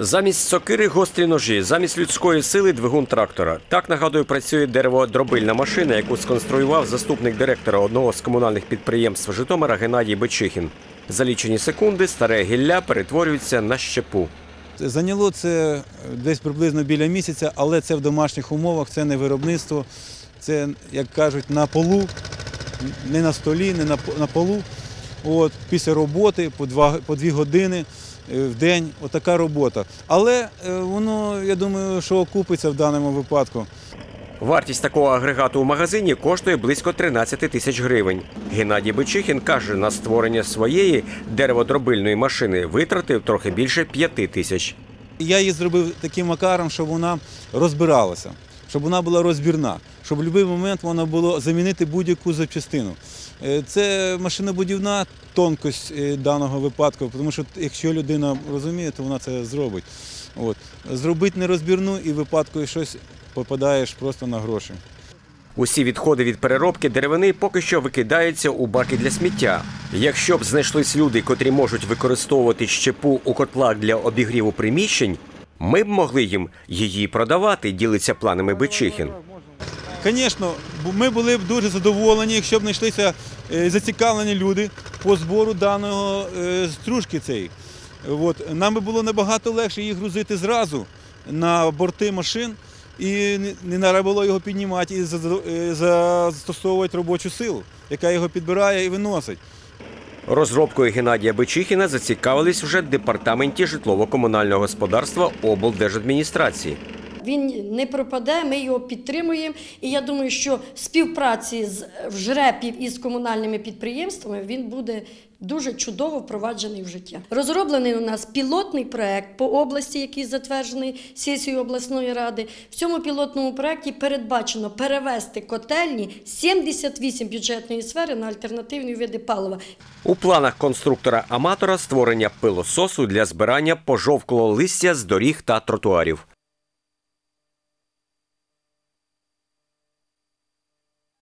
Замість сокири гострі ножі, замість людської сили двигун трактора. Так нагадую, працює дереводробильна машина, яку сконструював заступник директора одного з комунальних підприємств Житомира Геннадій Бичихін. За лічені секунди старе гілля перетворюється на щепу. Зайняло це десь приблизно біля місяця, але це в домашніх умовах, це не виробництво, це, як кажуть, на полу, не на столі, не на полу. От, після роботи по, два, по дві години е, в день, отака робота. Але е, воно, я думаю, що окупиться в даному випадку. Вартість такого агрегату у магазині коштує близько 13 тисяч гривень. Геннадій Бичихін каже, на створення своєї дереводробильної машини витратив трохи більше 5 тисяч. Я її зробив таким макаром, щоб вона розбиралася, щоб вона була розбірна, щоб в будь-який момент можна було замінити будь-яку запчастину. Е, Це машинобудівна тонкость е, даного випадку, тому що якщо людина розуміє, то вона це зробить. От. Зробити нерозбірну і в випадку щось попадаєш просто на гроші. Усі відходи від переробки деревини поки що викидаються у баки для сміття. Якщо б знайшлись люди, котрі можуть використовувати щепу у котлах для обігріву приміщень, ми б могли їм її продавати, ділиться планами Бичихін. Звісно, ми були б дуже задоволені, якщо б знайшлися е, зацікавлені люди по збору даного е, стружки цієї. От. Нам би було набагато легше їх грузити зразу на борти машин і не- не треба було його піднімати і е, застосовувати робочу силу, яка його підбирає і виносить. Розробкою Геннадія Бичихіна зацікавились вже департаменті житлово-комунального господарства облдержадміністрації. Він не пропаде, ми його підтримуємо. І я думаю, що співпраці з жрепів із комунальними підприємствами він буде дуже чудово впроваджений в життя. Розроблений у нас пілотний проект по області, який затверджений сесією обласної ради. В цьому пілотному проекті передбачено перевести котельні 78 бюджетної сфери на альтернативні види палива. У планах конструктора-аматора створення пилососу для збирання пожовклого листя з доріг та тротуарів.